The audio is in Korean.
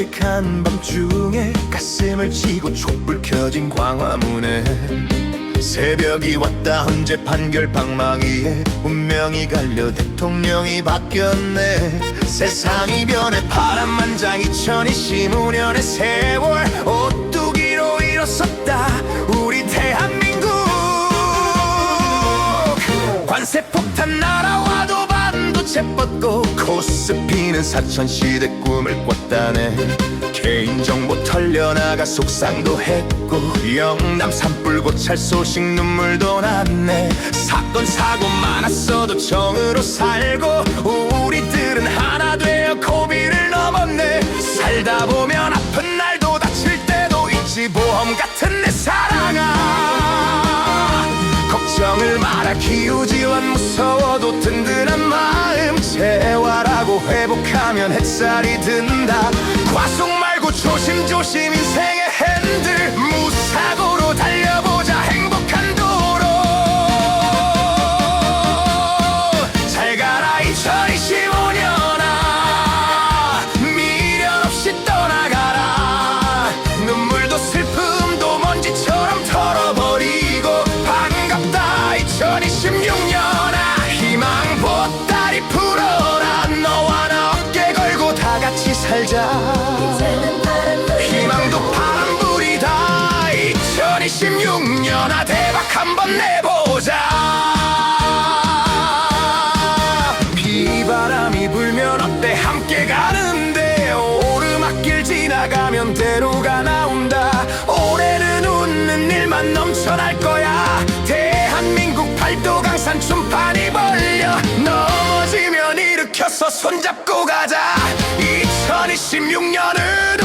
깜찍한 밤중에 가슴을 치고 촛불 켜진 광화문에 새벽이 왔다 헌재 판결 방망이에 운명이 갈려 대통령이 바뀌었네. 세상이 변해 파란만장 2025년의 세월 오뚜기로 일어섰다. 우리 대한민국 관세 폭탄 날아와도 반도체 뻗고 코스피는 사천시대 꿈을 꿨다네. 개인정보 털려나가 속상도 했고 영남 산불 고찰 소식 눈물도 났네. 사건 사고 많았어도 정으로 살고 우리들은 하나 되어 회복하면 햇살이 든다. 과속 말고 조심조심 인생의 핸들. 무사고로 달려보자 행복한 도로. 잘 가라 2025년아. 미련 없이 떠나가라. 눈물도 슬픔도 먼지처럼 털어버리고 반갑다 2026 살자. 희망도 파란불이다. 2026년아 대박 한번 내보자. 비바람이 불면 어때? 함께 가는데 오르막길 지나가면 대로가 나온다. 올해는 웃는 일만 넘쳐날 거야. 대한민국 팔도 강산 춤판이 벌려 넘어지면 일으켜서 손잡고 가자 2026년은